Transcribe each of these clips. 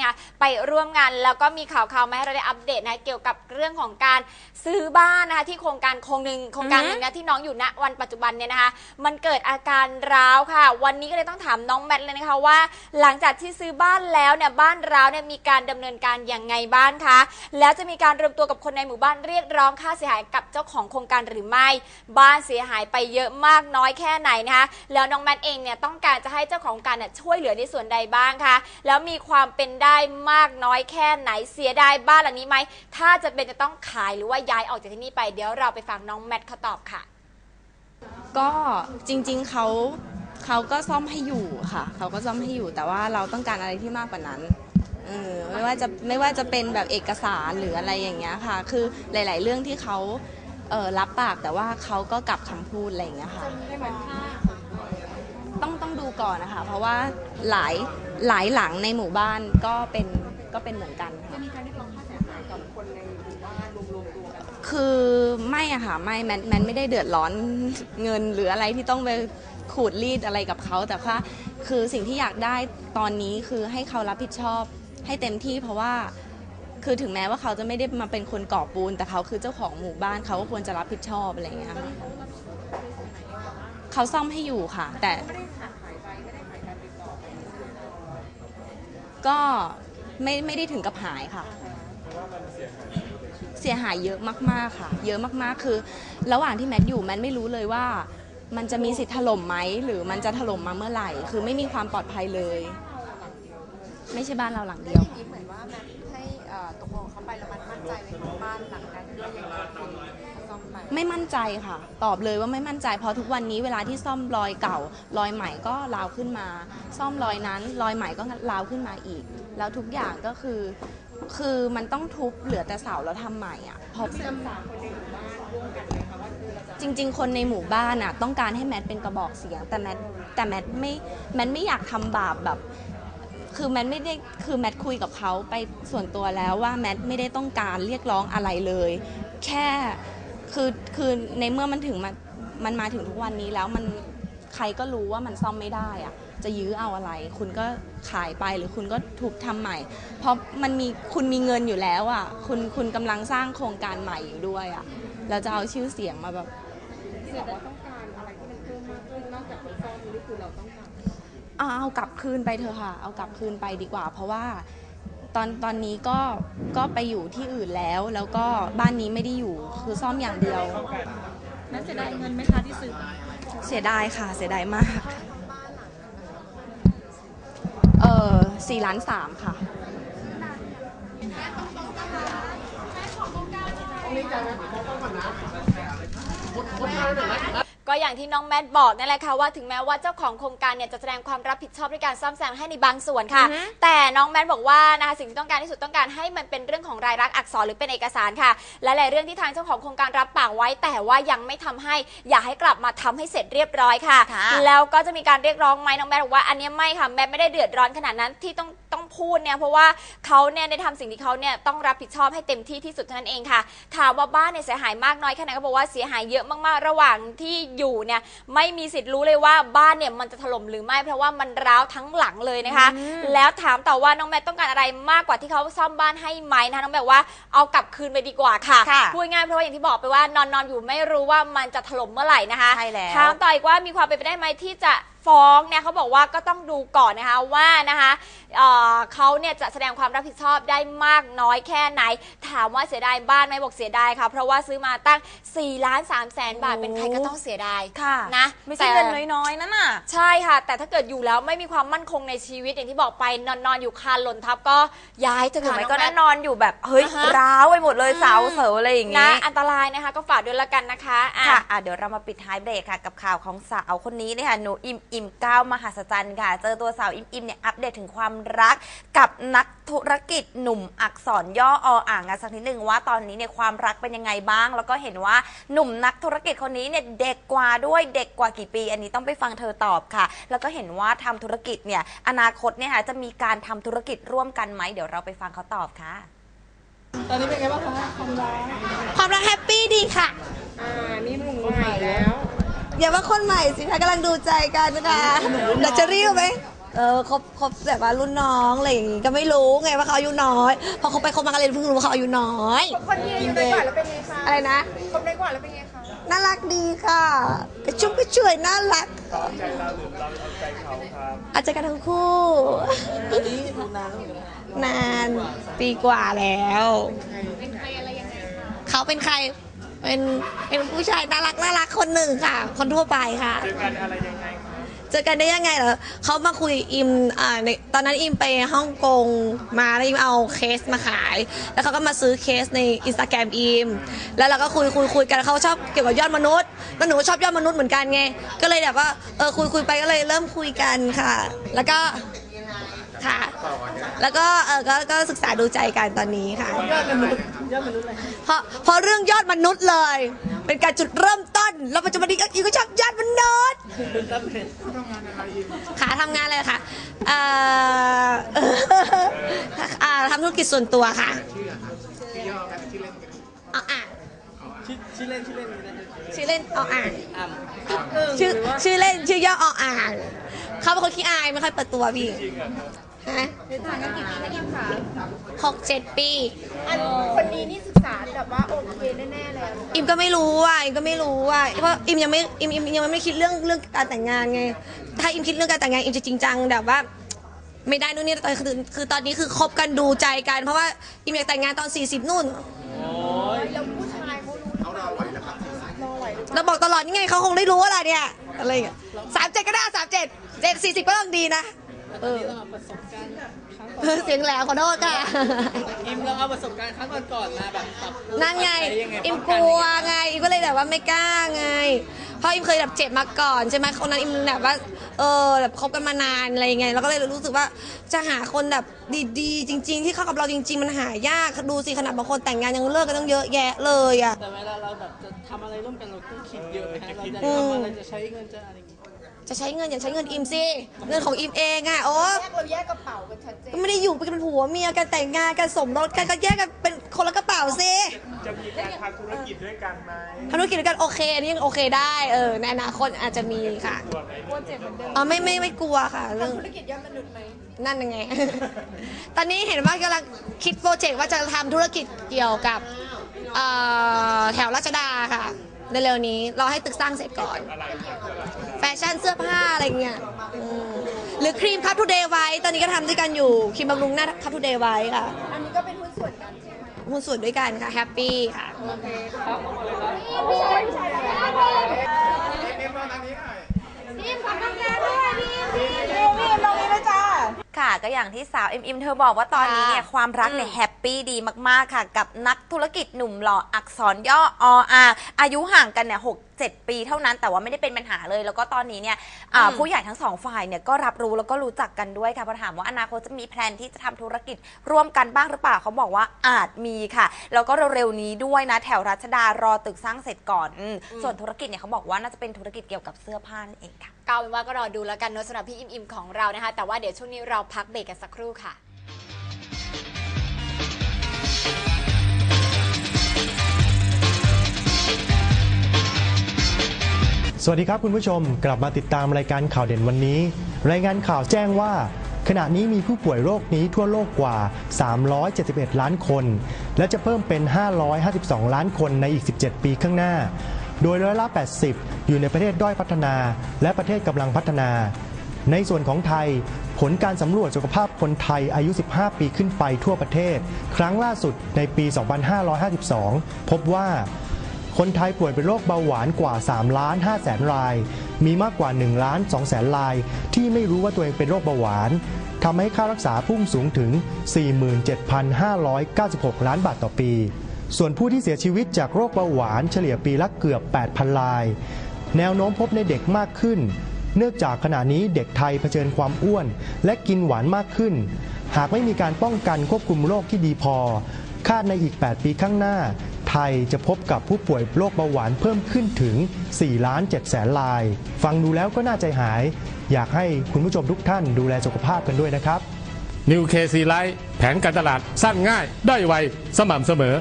เนี่ยไปร่วมงาน แล้วก็มีข่าวข่าวๆมาให้เราได้อัปเดตนะเกี่ยวกับเรื่องของการซื้อบ้านนะคะที่โครงการโครงหนึ่งโครงการหนึ่งนะที่น้องอยู่ณวันปัจจุบันเนี่ยนะคะ มันเกิดอาการร้าวค่ะ วันนี้ก็เลยต้องถามน้องแมทเลยนะคะว่า หลังจากที่ซื้อบ้านแล้วเนี่ยบ้านร้าวเนี่ยมีการดำเนินการอย่างไงบ้างคะแล้วจะมีการรวมตัวกับคนในหมู่บ้านเรียกร้องค่าเสียหายกับเจ้าของโครงการหรือไม่ บ้านเสียหายไปเยอะมากน้อยแค่ไหนนะคะแล้วน้องแมทเองเนี่ยต้องการจะให้เจ้าของโครงการเนี่ยช่วยเหลือในส่วนใดบ้างคะแล้วมีความเป็นได้มากน้อยแค่ไหนเสียดายบ้านหลังนี้ไหม ถ้าจะเป็นจะต้องขายหรือว่าย้ายออกจากที่นี่ไปเดี๋ยวเราไปฟังน้องแมทเขาตอบค่ะ ก็จริงๆเขาเขาก็ซ่อมให้อยู่ค่ะ เขาก็ซ่อมให้อยู่แต่ว่าเราต้องการอะไรที่มากกว่านั้นเออไม่ว่าจะไม่ว่าจะเป็นแบบเอกสารหรืออะไรอย่างเงี้ยค่ะ คือหลาย ๆ เรื่องที่เขาเออรับปากแต่ว่าเขาก็กลับคำพูดอะไรอย่างเงี้ยค่ะ ต้องต้องดูก่อนนะคะ เพราะว่าหลายหลายหลังในหมู่บ้านก็เป็น ก็เป็นเหมือนกันค่ะจะมีการเรียกร้องค่าเสียหายกับคนในหมู่บ้านรวมๆตัวกันคือไม่อะค่ะไม่แมนแมนไม่ได้เดือดร้อนเงินหรืออะไรที่ต้องไปขูดรีดอะไรกับเขาแต่ว่าคือสิ่งที่อยากได้ตอนนี้คือให้เขารับผิดชอบให้เต็มที่เพราะว่าคือถึงแม้ว่าเขาจะไม่ได้มาเป็นคนก่อปูน แต่เขาคือเจ้าของหมู่บ้านเขาก็ควรจะรับผิดชอบอะไรอย่างเงี้ยค่ะเขาซ่อมให้อยู่ค่ะ แต่ไม่ได้ขาดหายไปไม่ได้หายการติดต่อก็ ไม่ไม่ได้ถึงกับหายค่ะ เสียหายเยอะมากๆค่ะ เยอะมากๆคือ ระหว่างที่แมทอยู่แมทไม่รู้เลยว่า มันจะมีสิทธิ์ถล่มไหมหรือมันจะถล่มมาเมื่อไหร่ คือไม่มีความปลอดภัยเลย ไม่ใช่บ้านเราหลังเดียว เหมือนว่าแมทให้ตกลงเขาไปแล้วมันมั่นใจเลยานหลังนั้นด้วยยังไงซ่อม ไม่มั่นใจค่ะ ตอบเลยว่าไม่มั่นใจ เพราะทุกวันนี้เวลาที่ซ่อมรอยเก่า รอยใหม่ก็ราวขึ้นมา ซ่อมรอยนั้น รอยใหม่ก็ราวขึ้นมาอีก แล้วทุกอย่างก็คือ คือมันต้องทุบเหลือแต่เสาแล้วทำใหม่อะเพราะจำสามคนในหมู่บ้านร่วมกันไหมคะว่าคือเราจะจริง ๆ คนในหมู่บ้านน่ะต้องการให้แมทเป็นกระบอกเสียง แต่แมทแต่แมทไม่แมทไม่อยากทำบาปแบบคือแมทไม่ได้คือแมทคุยกับเขาไปส่วนตัวแล้วว่าแมทไม่ได้ต้องการเรียกร้องอะไรเลย แค่ คือคือในเมื่อมันถึงมามันมาถึงทุกวันนี้แล้วมันใครก็รู้ว่ามันซ่อมไม่ได้อะจะยื้อเอาอะไร คุณก็ขายไปหรือคุณก็ถูกทำใหม่ เพราะมันมีคุณมีเงินอยู่แล้วอะคุณคุณกำลังสร้างโครงการใหม่อยู่ด้วยอะเราจะเอาชื่อเสียงมาแบบที่บอกว่าต้องการอะไรที่มันเพิ่มมากขึ้นนอกจากคนซ่อมนี่คือเราต้องการเอาเอากลับคืนไปเถอะค่ะ เอากลับคืนไปดีกว่า เพราะว่า ตอนตอนนี้ก็ก็ไปอยู่ที่อื่นแล้ว แล้วก็บ้านนี้ไม่ได้อยู่คือซ่อมอย่างเดียว นั้นเสียดายเงินไหมคะที่ซื้อไปเสียดายค่ะ เสียดายมาก เออสี่ล้านสามค่ะ ก็อย่างที่น้องแมทบอกนั่นแหละค่ะว่าถึงแม้ว่าเจ้าของโครงการเนี่ยจะแสดงความรับผิดชอบด้วยการซ่อมแซมให้ในบางส่วนค่ะแต่น้องแมทบอกว่านะคะสิ่งที่ต้องการที่สุดต้องการให้มันเป็นเรื่องของรายลักษณ์อักษรหรือเป็นเอกสารค่ะและหลายเรื่องที่ทางเจ้าของโครงการรับปากไว้ แต่ว่ายังไม่ทำให้อยากให้กลับมาทำให้เสร็จเรียบร้อยค่ะ ค่ะ แล้วก็จะมีการเรียกร้องไหมน้องแมทบอกว่าอันเนี้ยไม่ค่ะแมทไม่ได้เดือดร้อนขนาดนั้นที่ต้องต้อง พูดเนี่ยเพราะว่าเขาเนี่ยได้ทำสิ่งที่เขาเนี่ยต้องรับผิดชอบให้เต็มที่ที่สุดเท่านั้นเองค่ะ ถามว่าบ้านเนี่ยเสียหายมากน้อยแค่ไหนก็บอกว่าเสียหายเยอะมากๆ ระหว่างที่อยู่เนี่ยไม่มีสิทธิ์รู้เลยว่าบ้านเนี่ยมันจะถล่มหรือไม่เพราะว่ามันร้าวทั้งหลังเลยนะคะ แล้วถามต่อว่าน้องแมทต้องการอะไรมากกว่าที่เขาซ่อมบ้านให้ไหมนะคะน้องแมทบอกว่าเอากลับคืนไปดีกว่าค่ะค่ะ พูดง่ายๆเพราะว่าอย่างที่บอกไปว่านอนนอนๆอยู่ไม่รู้ว่ามันจะถล่มเมื่อไหร่นะคะ ใช่แล้ว ถามต่ออีกว่ามีความเป็นไปได้ไหมที่จะ ฟ้องเนี่ยเขาบอกว่าก็ต้องดูก่อนนะคะว่านะคะเอ่อเขาเนี่ยจะแสดงความรับผิดชอบได้มากน้อยแค่ไหน ถามว่าเสียดายบ้านไหมบอกเสียดายค่ะ เพราะว่าซื้อมาตั้ง4ล้าน3แสนบาทเป็นใครก็ต้องเสียดายค่ะนะไม่ใช่เงินแต่น้อยๆนั่นน่ะ ใช่ค่ะ แต่ถ้าเกิดอยู่แล้วไม่มีความมั่นคงในชีวิตอย่างที่บอกไปนอนนอนๆอยู่คานหล่นทับก็ย้ายเถอะหรือค่ะไม่น้ก็องแมแน่ทนอนอยู่แบบเฮ้ยอ่าฮะร้าวไปหมดเลยเสาเสาอะไรอย่างนะงี้ อันตรายนะคะ ก็ฝากด้วยละกันนะคะอะ ค่ะอะเดี๋ยวเรามาปิดท้ายเบรกค่ะ กับข่าวของสาวคนนี้เนี่ยค่ะหนูอิมอิมก้าวมหัศจรรย์ค่ะ เจอตัวสาวอิมอิมเนี่ยอัปเดตถึงความรักกับนักธุรกิจหนุ่มอักษรย่อออ่างกันสักนิดหนึ่งว่าตอนนี้เนี่ยความรักเป็นยังไงบ้าง แล้วก็เห็นว่าหนุ่มนักธุรกิจคนนี้เนี่ยเด็กกว่าด้วยเด็กกว่ากี่ปี อันนี้ต้องไปฟังเธอตอบค่ะ แล้วก็เห็นว่าทำธุรกิจเนี่ยอนาคตเนี่ยค่ะจะมีการทำธุรกิจร่วมกันไหมเดี๋ยวเราไปฟังเขาตอบค่ะ ตอนนี้เป็นไงบ้างคะความรักความรักแฮปปี้ดีค่ะ อ่า นี่หนุ่มใหม่แล้ว อย่าว่าคนใหม่สิคะกำลังดูใจกันนะคะดัชเรียวไหมเออคบคบแบบว่ารุ่นน้องอะไรอย่างงี้ก็ไม่รู้ไงว่าเขาอายุน้อย พอเขาไปคบมากันเลยเพิ่งรู้ว่าเขาอายุน้อย คนที่อายุน้อยกว่าแล้วเป็นไงคะอะไรนะ คนน้อยกว่าแล้วเป็นไงคะ น่ารักดีค่ะกระชุ่มกระชวยน่ารักอาจจะกันทั้งคู่นานปีกว่าแล้วเขาเป็นใคร เป็นเป็นผู้ชายน่ารักน่ารักคนหนึ่งค่ะ คนทั่วไปค่ะ เจอกันอะไรยังไงเจอกันได้ยังไงเหรอเขามาคุยอิมอ่าในตอนนั้นอิมไปฮ่องกงมาแล้วอิมเอาเคสมาขาย แล้วเขาก็มาซื้อเคสในอินสตาแกรมอิมแล้วเราก็คุยคุยคุยกันเขาชอบเกี่ยวกับยอดมนุษย์แล้วหนูก็ชอบยอดมนุษย์เหมือนกันไง ก็เลยแบบว่าเออคุยคุยไปก็เลยเริ่มคุยกันค่ะ แล้วก็ ค่ะ แล้วก็เออก็ก็ศึกษาดูใจกันตอนนี้ค่ะ ยอดมนุษย์ยอดมนุษย์อะไรเพราะเพราะเรื่องยอดมนุษย์เลย เป็นการจุดเริ่มต้น แล้วปัจจุบันนี้ก็อีกก็ชอบยอดมนุษย์ค่ะทำงานอะไรคะเอ่ออ่าทำธุรกิจส่วนตัวค่ะเอาอะชื่อเล่นชื่อเล่นชื่อเล่นเอาอ่างชื่อชื่อเล่นชื่อย่อออ่างเขาเป็นคนขี้อายไม่ค่อยเปิดตัวพี่ ฮะหกเจ็ดปี อันคนนี้นี่ศึกษาแบบว่าโอเคแน่ๆแล้วอิมก็ไม่รู้อะอิมก็ไม่รู้อะเพราะอิมยังไม่อิมอิมยังไม่คิดเรื่องเรื่องการแต่งงานไง ถ้าอิมคิดเรื่องการแต่งงานอิมจะจริงจังแบบว่า ไม่ได้นู่นนี่แต่คือคือตอนนี้คือคบกันดูใจกัน เพราะว่าอิมอยากแต่งงานตอน 40 นู่นแล้วผู้ชายเขารู้เขารอไหวนะครับรอไหวหรือเปล่าเราบอกตลอดนี่ไงเขาคงได้รู้อะไรเนี่ยอะไรอย่างเงี้ยสามเจ็ดก็ได้สามเจ็ดเจ็ดสี่สิบก็ต้องดีนะ เออเออเสียงแหลมขอโทษค่ะ อิมเราเอาประสบการณ์ครั้งก่อนๆมาแบบปรับปรุงนั่นไง ปรับใช้ยังไงอิมป้งกนลัวยังไงไง อิมก็เลยแบบว่าไม่กล้าไง เพราะอิมเคยแบบเจ็บมาก่อนใช่ไหมคนนั้นอิมแบบว่า เออแบบคบกันมานานอะไรยังไงเราก็เลยรู้สึกว่าจะหาคนแบบดีๆ จริง ๆ ที่เข้ากับเราจริง ๆ มันหายาก ดูสิขนาดบางคนแต่งงานยังเลิกกันต้องเยอะแยะเลยอะ แต่เวลาเราแบบจะทำอะไรร่วมกันเราต้องคิดเยอะไหมฮะเราจะอืมทำอะไรจะใช้เงินจะอะไรอย่างงี้ จะใช้เงินอย่าใช้เงินอิมสิเงินของอิมเองอะโอ้แยกเราแยกกระเป๋ากันชัดเจนก็ไม่ได้อยู่เป็นผัวเมียกันแต่งงานกันสมรสกันก็แยกกันเป็นคนละกระเป๋าสิจะมีการทำธุรกิจด้วยกันไหมทำธุรกิจด้วยกันโอเคอันนี้ยังโอเคได้เออในอนาคตอาจจะมีค่ะอ๋อไม่ไม่ไม่กลัวค่ะเรื่องธุรกิจยอดมนุษย์ไหมนั่นยังไง ตอนนี้เห็นว่ากำลังคิดโปรเจกต์ว่าจะทำธุรกิจเกี่ยวกับเอ่อแถวราชดาค่ะเร็วๆนี้รอให้ตึกสร้างเสร็จก่อนแฟ ชั่นเสื้อผ้าอะไรเงี้ยอืมหรือครีมคัพทูเดย์ไว้ ตอนนี้ก็ทำด้วยกันอยู่ครีมบำรุงหน้าคัพทูเดย์ไว้ค่ะอันนี้ก็เป็นหุ้นส่วนกันใช่ไหมหุ้นส่วนด้วยกันค่ะแฮปปี้ค่ะค่ะ ก็อย่างที่สาวเอ็มอิมเธอบอกว่าตอนนี้เนี่ยความรักเนี่ยแฮปปี้ดีมากๆค่ะ กับนักธุรกิจหนุ่มหล่ออักษรย่อออาอายุห่างกันเนี่ยหก เจ็ดปีเท่านั้นแต่ว่าไม่ได้เป็นปัญหาเลย แล้วก็ตอนนี้เนี่ยอ่าผู้ใหญ่ทั้งสองฝ่ายเนี่ยก็รับรู้แล้วก็รู้จักกันด้วยค่ะพอถามว่าอนาคตจะมีแพลนที่จะทำธุรกิจร่วมกันบ้างหรือเปล่าเขาบอกว่าอาจมีค่ะ แล้วก็เร็วๆนี้ด้วยนะแถวรัชดารอตึกสร้างเสร็จก่อนอืมส่วนธุรกิจเนี่ยเขาบอกว่าน่าจะเป็นธุรกิจเกี่ยวกับเสื้อผ้านั่นเองค่ะ ก็เอาเป็นว่าก็รอดูแล้วกันเนอะสำหรับพี่อิมอิมของเรานะคะ แต่ว่าเดี๋ยวช่วงนี้เราพักเบรกกันสักครู่ค่ะ สวัสดีครับคุณผู้ชมกลับมาติดตามรายการข่าวเด่นวันนี้ รายงานข่าวแจ้งว่า ขณะนี้มีผู้ป่วยโรคนี้ทั่วโลกกว่า 371 ล้านคน และจะเพิ่มเป็น 552 ล้านคนในอีก 17 ปีข้างหน้า โดยร้อยละ 80 อยู่ในประเทศด้อยพัฒนา และประเทศกำลังพัฒนา ในส่วนของไทย ผลการสำรวจสุขภาพคนไทยอายุ 15 ปีขึ้นไปทั่วประเทศ ครั้งล่าสุดในปี 2552 พบว่า คนไทยป่วยเป็นโรคเบาหวานกว่า 3 ล้าน5แสนราย มีมากกว่า 1 ล้าน2แสนราย ที่ไม่รู้ว่าตัวเองเป็นโรคเบาหวานทำให้ค่ารักษาพุ่งสูงถึง 47,596 ล้านบาทต่อปี ส่วนผู้ที่เสียชีวิตจากโรคเบาหวานเฉลี่ยปีละเกือบ 8,000 ราย แนวโน้มพบในเด็กมากขึ้น เนื่องจากขณะนี้เด็กไทยเผชิญความอ้วน และกินหวานมากขึ้น หากไม่มีการป้องกันควบคุมโรคที่ดีพอ คาดในอีก 8 ปีข้างหน้า ไทยจะพบกับผู้ป่วยโรคเบาหวานเพิ่มขึ้นถึง 4 ล้าน7แสนราย ฟังดูแล้วก็น่าใจหาย อยากให้คุณผู้ชมทุกท่านดูแลสุขภาพกันด้วยนะครับนิวเคซีไลท์แผนการตลาดสั้นง่ายได้ไว สม่ำเสมอ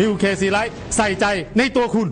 นิวเคซีไลท์ใส่ใจในตัวคุณ